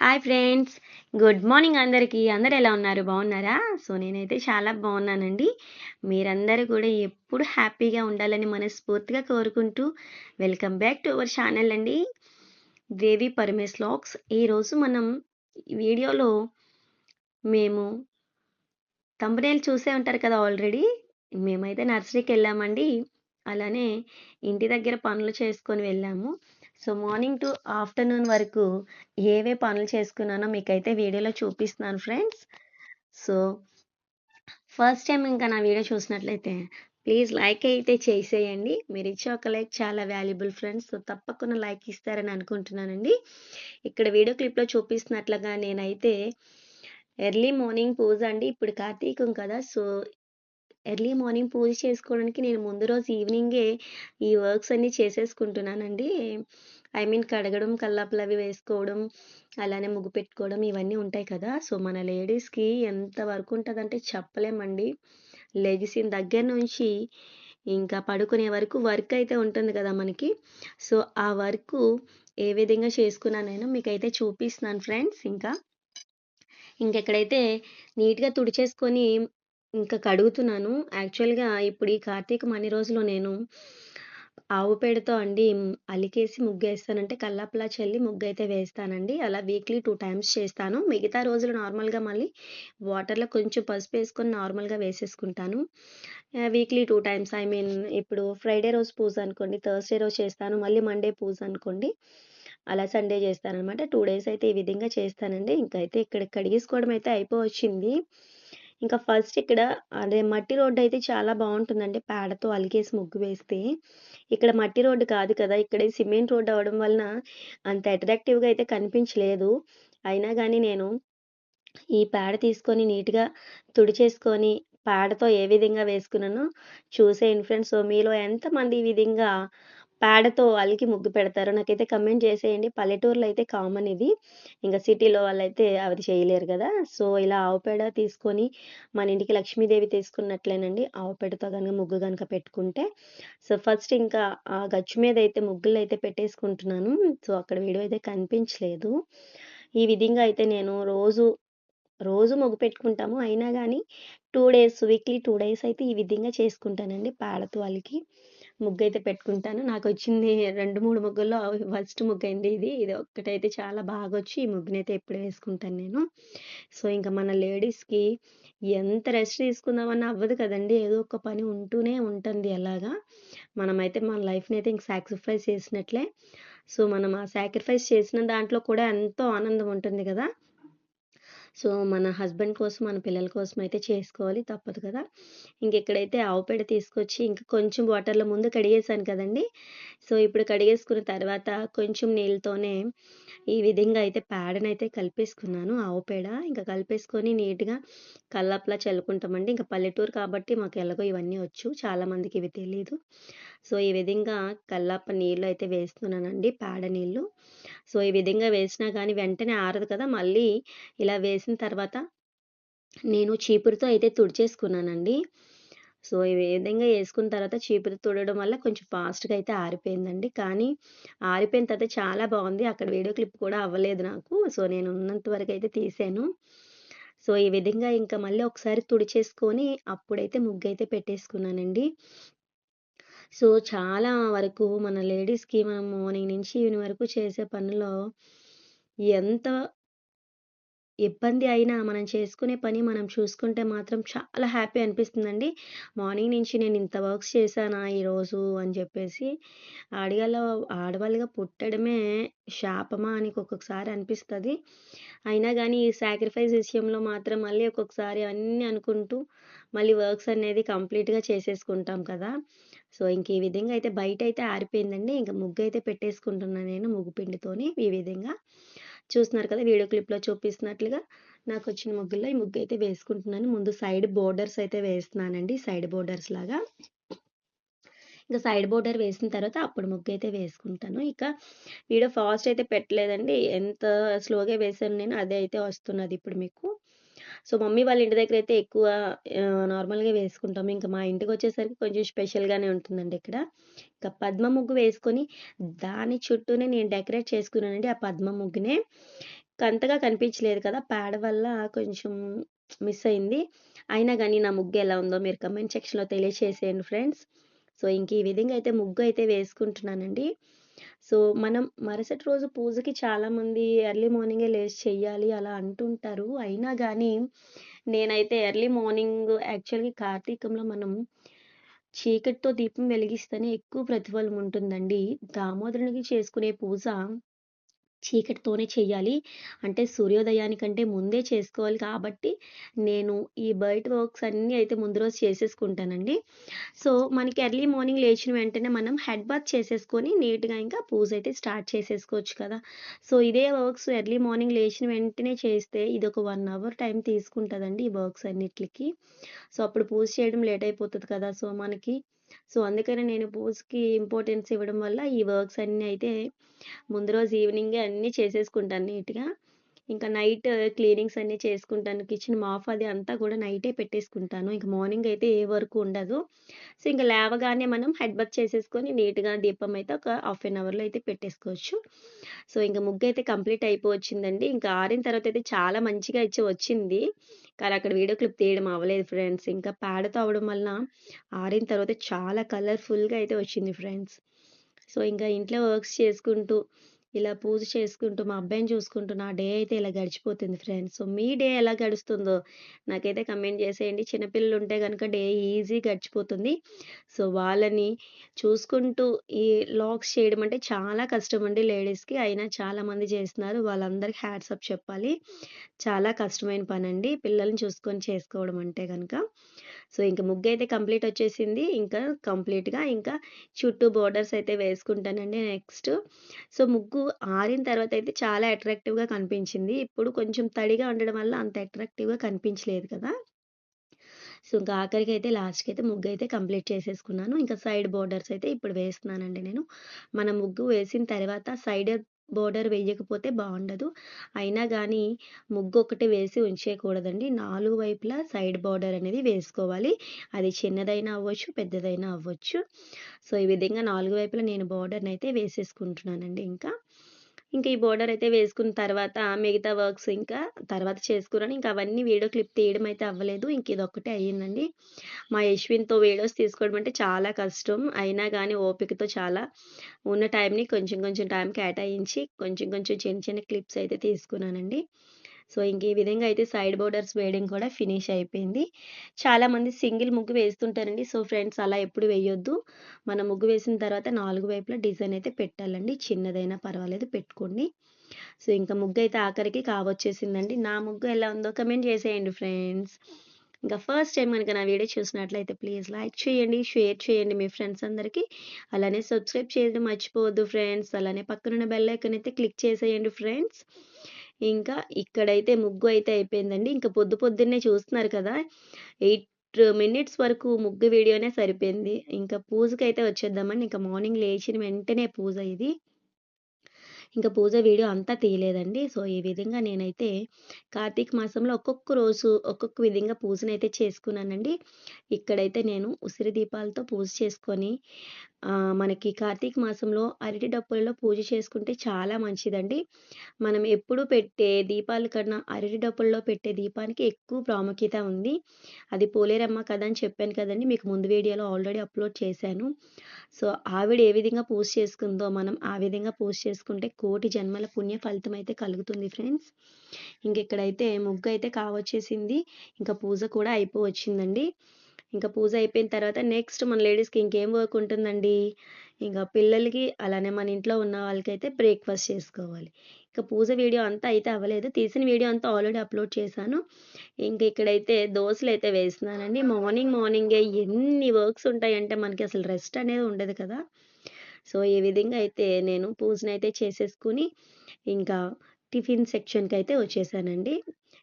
Hi friends good morning అందరికీ. అందరు ఎలా ఉన్నారు? బాగున్నారా? సో నేనైతే చాలా బాగున్నానండి. మీరందరూ కూడా ఎప్పుడు హ్యాపీగా ఉండాలని మనస్ఫూర్తిగా కోరుకుంటూ welcome back to our channel అండి. దేవి పరమేశ్ లాక్స్ ఈరోజు మనం వీడియోలో మేము తంబనేలు చూసే ఉంటారు కదా ఆల్రెడీ మేమైతే నర్సరీకి వెళ్ళామండి. అలానే ఇంటి దగ్గర పనులు చేసుకొని వెళ్ళాము. సో మార్నింగ్ టు ఆఫ్టర్నూన్ వరకు ఏవే పనులు చేసుకున్నానో మీకైతే వీడియోలో చూపిస్తున్నాను ఫ్రెండ్స్. సో ఫస్ట్ టైం ఇంకా నా వీడియో చూసినట్లయితే ప్లీజ్ లైక్ అయితే చేసేయండి. మీరు ఇచ్చే ఒక లైక్ చాలా వాల్యుబుల్ ఫ్రెండ్స్. సో తప్పకుండా లైక్ ఇస్తారని అనుకుంటున్నానండి. ఇక్కడ వీడియో క్లిప్లో చూపిస్తున్నట్లుగా నేనైతే ఎర్లీ మార్నింగ్ పూజ అండి. ఇప్పుడు కార్తీకం కదా. సో ఎర్లీ మార్నింగ్ పూజ చేసుకోవడానికి నేను ముందు రోజు ఈవినింగే ఈ వర్క్స్ అన్నీ చేసేసుకుంటున్నానండి. ఐ మీన్ కడగడం కల్లాపులు అవి వేసుకోవడం అలానే ముగ్గు పెట్టుకోవడం ఇవన్నీ ఉంటాయి కదా. సో మన లేడీస్కి ఎంత వర్క్ ఉంటుందంటే చెప్పలేమండి. లెగిసిన దగ్గర నుంచి ఇంకా పడుకునే వరకు వర్క్ అయితే ఉంటుంది కదా మనకి. సో ఆ వర్క్ ఏ విధంగా చేసుకున్నాను నేను మీకైతే చూపిస్తున్నాను ఫ్రెండ్స్ ఇంకా. ఇంకెక్కడైతే నీట్గా తుడిచేసుకొని ఇంకా కడుగుతున్నాను. యాక్చువల్గా ఇప్పుడు ఈ కార్తీక అన్ని రోజులు నేను ఆవు పేడతో అండి అలికేసి ముగ్గు వేస్తానంటే కల్లాపలా చల్లి ముగ్గు అయితే వేస్తానండి. అలా వీక్లీ టూ టైమ్స్ చేస్తాను. మిగతా రోజులు నార్మల్గా మళ్ళీ వాటర్లో కొంచెం పసుపు వేసుకొని నార్మల్గా వేసేసుకుంటాను. Weekly two times I mean ఇప్పుడు ఫ్రైడే రోజు పూజ అనుకోండి థర్స్డే రోజు చేస్తాను మళ్ళీ మండే పూజ అనుకోండి అలా సండే చేస్తాను అనమాట టూ డేస్ అయితే ఈ విధంగా చేస్తానండి. ఇంకైతే ఇక్కడ కడిగేసుకోవడం అయితే అయిపోవచ్చింది. ఇంకా ఫస్ట్ ఇక్కడ అదే మట్టి రోడ్డు అయితే చాలా బాగుంటుందండి. పేడతో అలికేసి ముగ్గు వేస్తే. ఇక్కడ మట్టి రోడ్డు కాదు కదా ఇక్కడ సిమెంట్ రోడ్డు అవడం వలన అంత అట్రాక్టివ్గా అయితే కనిపించలేదు. అయినా కానీ నేను ఈ పేడ తీసుకొని నీట్గా తుడిచేసుకొని పేడతో ఏ విధంగా వేసుకున్నానో చూసేయండి ఫ్రెండ్స్ సో మీలో ఎంతమంది ఈ విధంగా పేడతో అలికి ముగ్గు పెడతారు. నాకైతే కమెంట్ చేసేయండి. పల్లెటూరులో అయితే కామన్ ఇది. ఇంకా సిటీలో వాళ్ళైతే అవి చేయలేరు కదా. సో ఇలా ఆవు పేడ తీసుకొని మన ఇంటికి లక్ష్మీదేవి తీసుకున్నట్లేనండి. ఆవు పేడతో కనుక ముగ్గు కనుక పెట్టుకుంటే. సో ఫస్ట్ ఇంకా ఆ గచ్చు మీద అయితే ముగ్గులు అయితే పెట్టేసుకుంటున్నాను. సో అక్కడ వీడియో అయితే కనిపించలేదు. ఈ విధంగా అయితే నేను రోజు రోజు ముగ్గు పెట్టుకుంటాము. అయినా కానీ two days weekly two days అయితే ఈ విధంగా చేసుకుంటానండి పేడతో వాళ్ళకి. ముగ్గు అయితే పెట్టుకుంటాను. నాకు వచ్చింది రెండు మూడు ముగ్గుల్లో ఫస్ట్ ముగ్గు అయింది ఇది. ఇది ఒక్కటైతే చాలా బాగా వచ్చి ఈ ముగ్గునైతే ఎప్పుడు వేసుకుంటాను నేను. సో ఇంకా మన లేడీస్కి ఎంత రెస్ట్ తీసుకుందామన్నా అవ్వదు కదండి. ఏదో ఒక పని ఉంటూనే ఉంటుంది అలాగా మనమైతే మన లైఫ్ని అయితే ఇంక సాక్రిఫైస్ చేసినట్లే. సో మనం ఆ సాక్రిఫైస్ చేసిన దాంట్లో కూడా ఎంతో ఆనందం ఉంటుంది కదా. సో మన హస్బెండ్ కోసం మన పిల్లల కోసం అయితే చేసుకోవాలి. తప్పదు కదా. ఇంకెక్కడైతే ఆవు పేడ తీసుకొచ్చి ఇంకా కొంచెం వాటర్లో ముందు కడిగేసాను కదండి. సో ఇప్పుడు కడిగేసుకున్న తర్వాత కొంచెం నీళ్ళతోనే ఈ విధంగా అయితే పేడనైతే కలిపేసుకున్నాను ఆవు పేడ. ఇంకా కలిపేసుకొని నీట్గా కల్లాప్లా చల్లుకుంటామండి. ఇంకా పల్లెటూరు కాబట్టి మాకు ఎలాగో ఇవన్నీ వచ్చు. చాలామందికి ఇవి తెలియదు సో ఈ విధంగా కల్లాప నీళ్ళు అయితే వేస్తున్నానండి పేడ నీళ్ళు. సో ఈ విధంగా వేసినా కానీ వెంటనే ఆరదు కదా. మళ్ళీ ఇలా వేసిన తర్వాత నేను చీపురుతో అయితే తుడిచేసుకున్నానండి. సో ఈ విధంగా వేసుకున్న తర్వాత చీపురు తుడడం వల్ల కొంచెం ఫాస్ట్గా అయితే ఆరిపోయిందండి. కానీ ఆరిపోయిన తర్వాత చాలా బాగుంది. అక్కడ వీడియో క్లిప్ కూడా అవ్వలేదు నాకు. సో నేను ఉన్నంత వరకు అయితే తీసాను. సో ఈ విధంగా ఇంకా మళ్ళీ ఒకసారి తుడిచేసుకొని అప్పుడైతే ముగ్గు అయితే పెట్టేసుకున్నానండి. సో చాలా వరకు మన లేడీస్కి మనం మార్నింగ్ నుంచి ఈవినింగ్ వరకు చేసే పనిలో ఎంత ఇబ్బంది అయినా మనం చేసుకునే పని మనం చూసుకుంటే మాత్రం చాలా హ్యాపీ అనిపిస్తుందండి. మార్నింగ్ నుంచి నేను ఇంత వర్క్స్ చేశానా ఈరోజు అని చెప్పేసి ఆడగాళ్ళ ఆడవాళ్ళుగా పుట్టడమే శాపమా అని ఒక్కొక్కసారి అనిపిస్తుంది. అయినా కానీ ఈ సాక్రిఫైస్ విషయంలో మాత్రం మళ్ళీ ఒక్కొక్కసారి అన్నీ అనుకుంటూ మళ్ళీ వర్క్స్ అనేది కంప్లీట్గా చేసేసుకుంటాం కదా. సో ఇంక ఈ విధంగా అయితే బయట అయితే ఆరిపోయిందండి. ఇంకా ముగ్గు అయితే పెట్టేసుకుంటున్నాను నేను ముగ్గు పిండితోని ఈ విధంగా. చూస్తున్నారు కదా వీడియో క్లిప్లో చూపిస్తున్నట్లుగా నాకు వచ్చిన ముగ్గుల్లో ఈ ముగ్గు అయితే వేసుకుంటున్నాను. ముందు సైడ్ బోర్డర్స్ అయితే వేస్తున్నానండి సైడ్ బోర్డర్స్ లాగా. ఇంకా సైడ్ బోర్డర్ వేసిన తర్వాత అప్పుడు ముగ్గు అయితే వేసుకుంటాను. ఇక వీడియో ఫాస్ట్ అయితే పెట్టలేదండి ఎంత స్లోగా వేసాను నేను అదే అయితే వస్తున్నది ఇప్పుడు మీకు. సో మమ్మీ వాళ్ళ ఇంటి దగ్గర అయితే ఎక్కువ నార్మల్గా వేసుకుంటాం ఇంకా మా ఇంటికి వచ్చేసరికి కొంచెం స్పెషల్గానే ఉంటుందండి ఇక్కడ ఇంకా పద్మ ముగ్గు వేసుకొని దాని చుట్టూనే నేను డెకరేట్ చేసుకున్నానండి ఆ పద్మ ముగ్గునే అంతగా కనిపించలేదు కదా! పేడ వల్ల కొంచెం మిస్ అయింది. అయినా కానీ నా ముగ్గు ఎలా ఉందో మీరు కమెంట్ సెక్షన్‌లో తెలియచేసేయండి ఫ్రెండ్స్. సో, ఇంక ఈ విధంగా అయితే ముగ్గు అయితే వేసుకుంటున్నానండి. సో, మనం మరుసటి రోజు పూజకి చాలామంది ఎర్లీ మార్నింగే లేచి చెయ్యాలి అలా అంటుంటారు. అయినా కానీ నేనైతే ఎర్లీ మార్నింగ్ యాక్చువల్‌గా కార్తీకంలో మనం చీకటితో దీపం వెలిగిస్తేనే ఎక్కువ ప్రతిఫలం ఉంటుందండి. దామోదరునికి చేసుకునే పూజ చీకటితోనే చెయ్యాలి. అంటే సూర్యోదయానికంటే ముందే చేసుకోవాలి కాబట్టి, నేను ఈ బయట వర్క్స్ అన్నీ అయితే ముందు రోజు చేసేసుకుంటానండి. సో, మనకి ఎర్లీ మార్నింగ్ లేచిన వెంటనే మనం హెడ్ బాత్ చేసేసుకొని నీట్‌గా ఇంకా పూజ అయితే స్టార్ట్ చేసేసుకోవచ్చు కదా! సో, ఇదే వర్క్స్ ఎర్లీ మార్నింగ్ లేచిన వెంటనే చేస్తే ఇది ఒక వన్ అవర్ టైం తీసుకుంటుందండి ఈ వర్క్స్ అన్నిటికి సో, అప్పుడు పూజ చేయడం లేట్ అయిపోతుంది కదా! సో, మనకి సో, అందుకని నేను పూజకి ఇంపార్టెన్స్ ఇవ్వడం వల్ల ఈ వర్క్స్ అన్నీ అయితే ముందు రోజు ఈవినింగే అన్నీ చేసేసుకుంటాను నీట్‌గా. ఇంకా నైట్ క్లీనింగ్స్ అన్నీ చేసుకుంటాను. కిచెన్ మాఫ్ అది అంతా కూడా నైటే పెట్టేసుకుంటాను. ఇంక మార్నింగ్ అయితే ఏ వర్క్ ఉండదు. సో, ఇంకా లేవగానే మనం హెడ్ బాత్ చేసేసుకొని నీట్‌గా దీపం అయితే ఒక హాఫ్ అన్ అవర్‌లో అయితే పెట్టేసుకోవచ్చు. సో, ఇంకా ముగ్గు అయితే కంప్లీట్ అయిపోవచ్చిందండి. ఇంకా ఆరిన తర్వాత అయితే చాలా మంచిగా అయితే వచ్చింది. కానీ అక్కడ వీడియో క్లిప్ తీయడం అవ్వలేదు ఫ్రెండ్స్. ఇంకా పేడతో అవ్వడం వలన ఆరిన తర్వాత చాలా కలర్‌ఫుల్‌గా అయితే వచ్చింది ఫ్రెండ్స్. సో, ఇంకా ఇంట్లో వర్క్స్ చేసుకుంటూ, ఇలా పూజ చేసుకుంటూ, మా అబ్బాయిని చూసుకుంటూ నా డే అయితే ఇలా గడిచిపోతుంది ఫ్రెండ్స్. సో, మీ డే ఎలా గడుస్తుందో నాకైతే కమెంట్ చేసేయండి. చిన్నపిల్లలు ఉంటే కనుక డే ఈజీ గడిచిపోతుంది. సో, వాళ్ళని చూసుకుంటూ ఈ లాక్స్ చేయడం అంటే చాలా కష్టమండి లేడీస్‌కి. అయినా చాలామంది చేస్తున్నారు. వాళ్ళందరికీ హ్యాట్స్ ఆఫ్ చెప్పాలి. చాలా కష్టమైన పని అండి పిల్లల్ని చూసుకొని చేసుకోవడం అంటే కనుక సో, ఇంకా ముగ్గు అయితే కంప్లీట్ వచ్చేసింది. ఇంకా కంప్లీట్‌గా ఇంకా చుట్టూ బోర్డర్స్ అయితే వేసుకుంటానండి నెక్స్ట్. సో, ముగ్గు ఆరిన తర్వాత అయితే చాలా అట్రాక్టివ్‌గా కనిపించింది. ఇప్పుడు కొంచెం తడిగా ఉండడం వల్ల అంత అట్రాక్టివ్‌గా కనిపించలేదు కదా! సో, ఇంకా ఆఖరికి అయితే లాస్ట్కి అయితే ముగ్గు అయితే కంప్లీట్ చేసేసుకున్నాను. ఇంకా సైడ్ బోర్డర్స్ అయితే ఇప్పుడు వేస్తున్నానండి నేను. మన ముగ్గు వేసిన తర్వాత సైడ్ బోర్డర్ వేయకపోతే బాగుండదు అయినా కానీ ముగ్గు ఒకటి వేసి ఉంచేయకూడదండి. నాలుగు వైపులా సైడ్ బోర్డర్ అనేది వేసుకోవాలి. అది చిన్నదైనా అవ్వచ్చు, పెద్దదైనా అవ్వచ్చు. సో, ఈ విధంగా నాలుగు వైపులా నేను బోర్డర్ని అయితే వేసేసుకుంటున్నానండి ఇంకా. ఇంకా ఈ బోర్డర్ అయితే వేసుకున్న తర్వాత మిగతా వర్క్స్ ఇంకా తర్వాత చేసుకున్నాను. ఇంకా అవన్నీ వీడియో క్లిప్ తీయడం అయితే అవ్వలేదు. ఇంక ఇదొక్కటే అయ్యిందండి. మా యశ్విన్‌తో వీడియోస్ తీసుకోవడం అంటే చాలా కష్టం. అయినా కానీ ఓపికతో చాలా ఉన్న టైంని కొంచెం కొంచెం టైం కేటాయించి కొంచెం కొంచెం చిన్న చిన్న క్లిప్స్ అయితే తీసుకున్నానండి. సో, ఇంక ఈ విధంగా అయితే సైడ్ బోర్డర్స్ వేయడం కూడా ఫినిష్ అయిపోయింది. చాలామంది సింగిల్ ముగ్గు వేస్తుంటారండి. సో, ఫ్రెండ్స్ అలా ఎప్పుడు వేయొద్దు. మన ముగ్గు వేసిన తర్వాత నాలుగు వైపులా డిజైన్ అయితే పెట్టాలండి. చిన్నదైనా పర్వాలేదు పెట్టుకోండి. సో, ఇంకా ముగ్గు అయితే ఆఖరికి కావొచ్చేసిందండి. నా ముగ్గు ఎలా ఉందో కమెంట్ చేసేయండి ఫ్రెండ్స్. ఇంకా ఫస్ట్ టైం కనుక నా వీడియో చూసినట్లయితే ప్లీజ్ లైక్ చేయండి, షేర్ చేయండి మీ ఫ్రెండ్స్ అందరికీ అలానే సబ్స్క్రైబ్ చేయడం మర్చిపోవద్దు ఫ్రెండ్స్. అలానే పక్కనున్న బెల్ ఐకాన్ అయితే క్లిక్ చేసేయండి ఫ్రెండ్స్. ఇంకా ఇక్కడైతే ముగ్గు అయితే అయిపోయిందండి. ఇంకా పొద్దు పొద్దున్నే చూస్తున్నారు కదా! ఎయిట్ మినిట్స్ వరకు ముగ్గు వీడియోనే సరిపోయింది. ఇంకా పూజకి అయితే వచ్చేద్దామండి. ఇంకా మార్నింగ్ లేచిన వెంటనే పూజ ఇది. ఇంకా పూజ వీడియో అంతా తీయలేదండి. సో, ఈ విధంగా నేనైతే కార్తీక మాసంలో ఒక్కొక్క రోజు ఒక్కొక్క విధంగా పూజనైతే చేసుకున్నానండి. ఇక్కడైతే నేను ఉసిరి దీపాలతో పూజ చేసుకొని మనకి కార్తీక మాసంలో అరటి డప్పులలో పూజ చేసుకుంటే చాలా మంచిదండి. మనం ఎప్పుడు పెట్టే దీపాల కన్నా అరటి డప్పుల్లో పెట్టే దీపానికి ఎక్కువ ప్రాముఖ్యత ఉంది. అది పోలేరమ్మ కథ అని చెప్పాను కదండి మీకు ముందు వీడియోలో ఆల్రెడీ అప్‌లోడ్ చేశాను. సో, ఆవిడ ఏ విధంగా పూజ చేసుకుందో మనం ఆ విధంగా పూజ చేసుకుంటే కోటి జన్మల పుణ్య ఫలితం అయితే కలుగుతుంది ఫ్రెండ్స్. ఇంకెక్కడైతే ముగ్గు అయితే కావొచ్చేసింది. ఇంకా పూజ కూడా అయిపోవచ్చిందండి. ఇంకా పూజ అయిపోయిన తర్వాత నెక్స్ట్ మన లేడీస్‌కి ఇంకేం వర్క్ ఉంటుందండి. ఇంకా పిల్లలకి అలానే మన ఇంట్లో ఉన్న వాళ్ళకైతే బ్రేక్‌ఫాస్ట్ చేసుకోవాలి. ఇంకా పూజ వీడియో అంతా అయితే అవ్వలేదు. తీసిన వీడియో అంతా ఆల్రెడీ అప్‌లోడ్ చేశాను. ఇంక ఇక్కడైతే దోసలైతే వేస్తున్నానండి. మార్నింగ్ మార్నింగే ఎన్ని వర్క్స్ ఉంటాయంటే మనకి అసలు రెస్ట్ అనేది ఉండదు కదా! సో, ఈ విధంగా అయితే నేను పూజనైతే చేసేసుకొని ఇంకా టిఫిన్ సెక్షన్కి అయితే వచ్చేసానండి.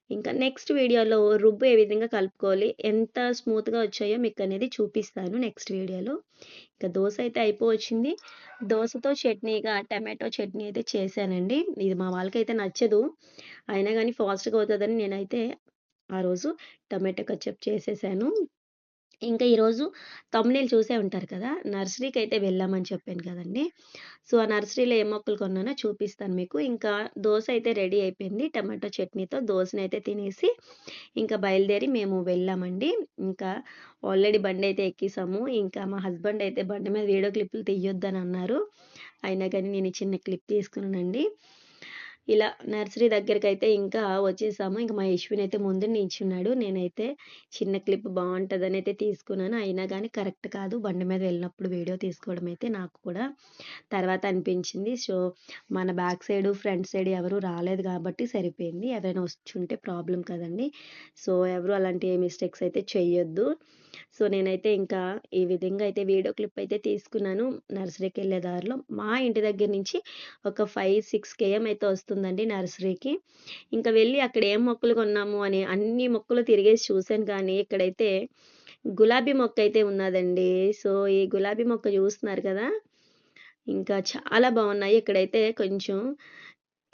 ఇంకా నెక్స్ట్ వీడియోలో రుబ్బు ఏ విధంగా కలుపుకోవాలి, ఎంత స్మూత్‌గా వచ్చాయో మీకు అనేది చూపిస్తాను నెక్స్ట్ వీడియోలో. ఇంకా దోశ అయితే అయిపోవచ్చింది. దోశతో చట్నీగా టమాటో చట్నీ అయితే చేశానండి. ఇది మా వాళ్ళకైతే నచ్చదు. అయినా కానీ ఫాస్ట్‌గా అవుతుందని నేనైతే ఆ రోజు టమాటో కచ్చప్ చేసేసాను. ఇంకా ఈరోజు తమ్మునీళ్ళు చూసే ఉంటారు కదా! నర్సరీకి అయితే వెళ్ళామని చెప్పాను కదండి. సో ఆ నర్సరీలో ఏ మొక్కలు కొన్నానో చూపిస్తాను మీకు. ఇంకా దోశ అయితే రెడీ అయిపోయింది. టమాటో చట్నీతో దోశని అయితే తినేసి ఇంకా బయలుదేరి మేము వెళ్ళామండి. ఇంకా ఆల్రెడీ బండి అయితే ఎక్కేసాము. ఇంకా మా హస్బెండ్ అయితే బండి మీద వీడియో క్లిప్లు తీయొద్దని అన్నారు. అయినా కానీ నేను చిన్న క్లిప్ తీసుకున్నానండి. ఇలా నర్సరీ దగ్గరికి అయితే ఇంకా వచ్చేసాము. ఇంకా మా యశ్విన్ అయితే ముందు నిల్చున్నాడు. నేనైతే చిన్న క్లిప్ బాగుంటుందని అయితే తీసుకున్నాను. అయినా కానీ కరెక్ట్ కాదు. బండి మీద వెళ్ళినప్పుడు వీడియో తీసుకోవడం అయితే నాకు కూడా తర్వాత అనిపించింది. సో మన బ్యాక్ సైడ్ ఫ్రంట్ సైడ్ ఎవరు రాలేదు కాబట్టి సరిపోయింది. ఎవరైనా వచ్చుంటే ప్రాబ్లం కదండి. సో ఎవరు అలాంటి మిస్టేక్స్ అయితే చెయ్యొద్దు. సో నేనైతే ఇంకా ఈ విధంగా అయితే వీడియో క్లిప్ అయితే తీసుకున్నాను. నర్సరీకి వెళ్ళే దారిలో మా ఇంటి దగ్గర నుంచి ఒక ఫైవ్ సిక్స్ కేఎం అయితే వస్తుందండి నర్సరీకి. ఇంకా వెళ్ళి అక్కడ ఏం మొక్కలు కొన్నాము అని అన్ని మొక్కలు తిరిగేసి చూశాను కానీ ఇక్కడైతే గులాబీ మొక్క అయితే ఉన్నదండి. సో ఈ గులాబీ మొక్క చూస్తున్నారు కదా? ఇంకా చాలా బాగున్నాయి. ఇక్కడైతే కొంచెం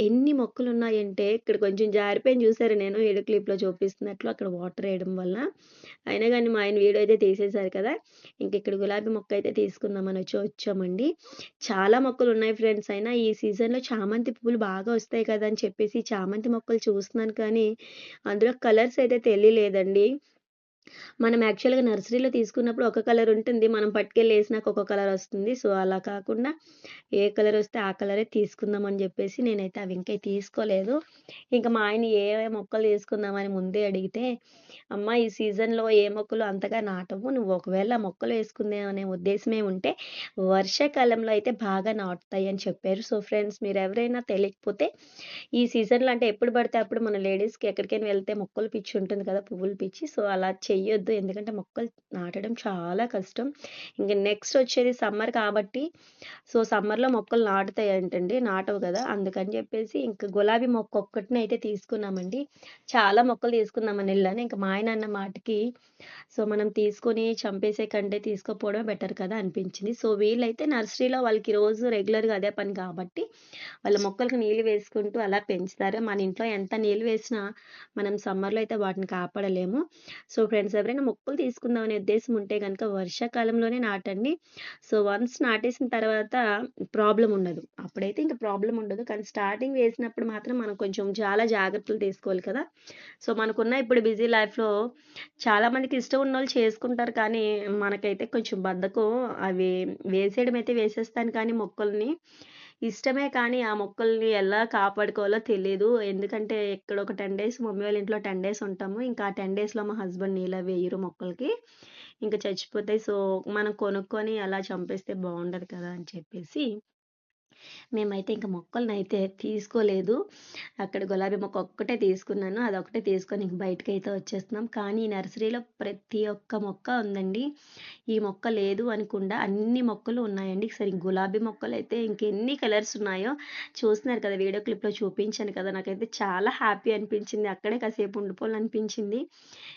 ఎన్ని మొక్కలు ఉన్నాయంటే ఇక్కడ కొంచెం జారిపోయిన చూసారు నేను ఏడు క్లిప్లో చూపిస్తున్నట్లు అక్కడ వాటర్ వేయడం వల్ల. అయినా కానీ మా ఆయన వీడియో అయితే తీసేశారు కదా ఇంక ఇక్కడ గులాబీ మొక్క అయితే తీసుకుందామని వచ్చి వచ్చామండి. చాలా మొక్కలు ఉన్నాయి ఫ్రెండ్స్ అయినా ఈ సీజన్లో చామంతి పువ్వులు బాగా వస్తాయి కదా అని చెప్పేసి చామంతి మొక్కలు చూస్తున్నాను కానీ అందులో కలర్స్ అయితే తెలియలేదండి. మనం యాక్చువల్‌గా నర్సరీలో తీసుకున్నప్పుడు ఒక కలర్ ఉంటుంది. మనం పట్టుకెళ్ళి వేసినాక ఒక కలర్ వస్తుంది. సో, అలా కాకుండా ఏ కలర్ వస్తే ఆ కలరే తీసుకుందాం అని చెప్పేసి నేనైతే అవి ఇంకా తీసుకోలేదు. ఇంక మా ఆయన ఏ మొక్కలు తీసుకుందామని ముందే అడిగితే, "అమ్మ ఈ సీజన్‌లో ఏ మొక్కలు అంతగా నాటవు. నువ్వు ఒకవేళ మొక్కలు వేసుకుందామనే ఉద్దేశమే ఉంటే వర్షాకాలంలో అయితే బాగా నాటుతాయి" అని చెప్పారు. సో, ఫ్రెండ్స్ మీరు ఎవరైనా తెలియకపోతే ఈ సీజన్‌లో అంటే ఎప్పుడు పడితే అప్పుడు మన లేడీస్‌కి ఎక్కడికైనా వెళ్తే మొక్కలు పిచ్చి ఉంటుంది కదా! పువ్వుల పిచ్చి. సో, అలా చెయ్యొద్దు. ఎందుకంటే మొక్కలు నాటడం చాలా కష్టం. ఇంకా నెక్స్ట్ వచ్చేది సమ్మర్ కాబట్టి సో, సమ్మర్‌లో మొక్కలు నాటుతాయి అంటండి నాటవు కదా! అందుకని చెప్పేసి ఇంకా గులాబీ మొక్క ఒక్కటినైతే తీసుకున్నామండి. చాలా మొక్కలు తీసుకుందామని అని ఇంకా మా ఆయన అన్న మాటకి సో, మనం తీసుకొని చంపేసే కంటే తీసుకోపోవడమే బెటర్ కదా! అనిపించింది. సో, వీళ్ళైతే నర్సరీలో వాళ్ళకి రోజు రెగ్యులర్‌గా అదే పని కాబట్టి వాళ్ళ మొక్కలకు నీళ్ళు వేసుకుంటూ అలా పెంచుతారు. మన ఇంట్లో ఎంత నీళ్ళు వేసినా మనం సమ్మర్‌లో అయితే వాటిని కాపాడలేము. సో, ఫ్రెండ్స్ ఫ్రెండ్స్ ఎవరైనా మొక్కలు తీసుకుందాం అనే ఉద్దేశం ఉంటే కనుక వర్షాకాలంలోనే నాటండి. సో, వన్స్ నాటేసిన తర్వాత ప్రాబ్లం ఉండదు. అప్పుడైతే ఇంకా ప్రాబ్లం ఉండదు. కానీ స్టార్టింగ్ వేసినప్పుడు మాత్రం మనం కొంచెం చాలా జాగ్రత్తలు తీసుకోవాలి కదా! సో, మనకున్న ఇప్పుడు బిజీ లైఫ్‌లో చాలా మందికి ఇష్టం ఉన్నోళ్ళు చేసుకుంటారు. కానీ మనకైతే కొంచెం బద్ధకం. అవి వేసేయడం అయితే వేసేస్తాను కానీ మొక్కల్ని ఇష్టమే కానీ ఆ మొక్కల్ని ఎలా కాపాడుకోవాలో తెలియదు ఎందుకంటే ఇక్కడ ఒక 10 డేస్ మమ్మీ వాళ్ళ ఇంట్లో 10 డేస్ ఉంటాము. ఇంకా ఆ 10 డేస్‌లో మా హస్బెండ్ నీళ్ళ వేయరు మొక్కలకి. ఇంకా చచ్చిపోతాయి. సో, మనం కొనుక్కొని అలా చంపేస్తే బాగుండదు కదా! అని చెప్పేసి మేమైతే ఇంక అయితే తీసుకోలేదు. అక్కడ గులాబీ మొక్క ఒక్కటే తీసుకున్నాను. అదొక్కటే తీసుకొని ఇంక బయటకైతే వచ్చేస్తున్నాం. కానీ నర్సరీలో ప్రతి ఒక్క మొక్క ఉందండి. ఈ మొక్క లేదు అనకుండా అన్ని మొక్కలు ఉన్నాయండి. సరే గులాబీ అయితే ఇంకెన్ని కలర్స్ ఉన్నాయో చూస్తున్నారు కదా! వీడియో క్లిప్‌లో చూపించాను కదా! నాకైతే చాలా హ్యాపీ అనిపించింది. అక్కడే కాసేపు ఉండిపోవాలనిపించింది.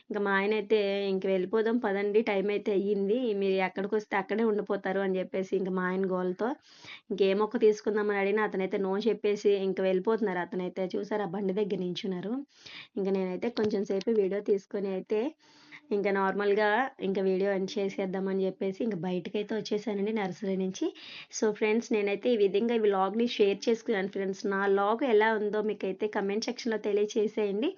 ఇంకా మా ఆయన అయితే "ఇంక వెళ్ళిపోదాం పదండి టైం అయితే అయ్యింది. మీరు ఎక్కడికి వస్తే అక్కడే ఉండిపోతారు" అని చెప్పేసి ఇంకా మా ఆయన గోలతో ఇంకే మొక్క తీసుకుందామని అడిగినా అతనైతే నో చెప్పేసి ఇంక వెళ్ళిపోతున్నారు. అతనైతే చూసారు ఆ బండి దగ్గర నించున్నారు. ఇంక నేనైతే కొంచెం సేపు వీడియో తీసుకొని అయితే ఇంకా నార్మల్‌గా ఇంకా వీడియో ఎండ్ చేసేద్దామని చెప్పేసి ఇంకా బయటకైతే వచ్చేసానండి నర్సరీ నుంచి. సో, ఫ్రెండ్స్ నేనైతే ఈ విధంగా ఈ వ్లాగ్‌ని షేర్ చేసుకున్నాను ఫ్రెండ్స్. నా లాగ్ ఎలా ఉందో మీకైతే కమెంట్ సెక్షన్‌లో తెలియచేసేయండి.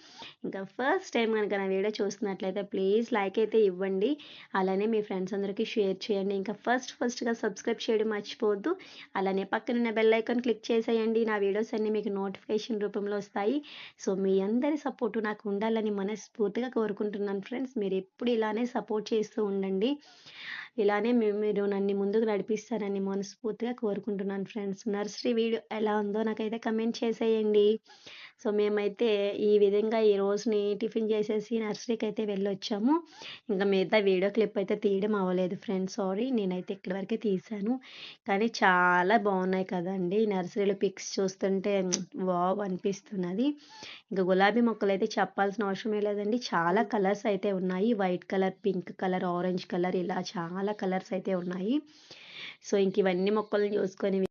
ఇంకా ఫస్ట్ టైం కనుక నా వీడియో చూస్తున్నట్లయితే ప్లీజ్ లైక్ అయితే ఇవ్వండి. అలానే మీ ఫ్రెండ్స్ అందరికీ షేర్ చేయండి. ఇంకా ఫస్ట్ ఫస్ట్‌గా సబ్స్క్రైబ్ చేయడం మర్చిపోవద్దు. అలానే పక్కనున్న బెల్ ఐకాన్ క్లిక్ చేసేయండి. నా వీడియోస్ అన్నీ మీకు నోటిఫికేషన్ రూపంలో వస్తాయి. సో, మీ అందరి సపోర్టు నాకు ఉండాలని మనస్ఫూర్తిగా కోరుకుంటున్నాను ఫ్రెండ్స్. మీరు ఎప్పుడు ఇలానే సపోర్ట్ చేస్తూ ఉండండి. ఇలానే మీరు నన్ను ముందుకు నడిపిస్తారని మనస్ఫూర్తిగా కోరుకుంటున్నాను ఫ్రెండ్స్. నర్సరీ వీడియో ఎలా ఉందో నాకైతే కమెంట్ చేసేయండి. సో, మేమైతే ఈ విధంగా ఈ రోజుని టిఫిన్ చేసేసి నర్సరీకి అయితే వెళ్ళొచ్చాము. ఇంకా మిగతా వీడియో క్లిప్ అయితే తీయడం అవ్వలేదు ఫ్రెండ్స్. సారీ. నేనైతే ఇక్కడి వరకే తీశాను. కానీ చాలా బాగున్నాయి కదండీ! నర్సరీలో పిక్స్ చూస్తుంటే వావ్! అనిపిస్తున్నది. ఇంకా గులాబీ మొక్కలు అయితే చెప్పాల్సిన అవసరమే లేదండి. చాలా కలర్స్ అయితే ఉన్నాయి. White colour, pink colour, orange colour ఇలా చాలా కలర్స్ అయితే ఉన్నాయి. సో, ఇంక ఇవన్నీ మొక్కలను చూసుకొని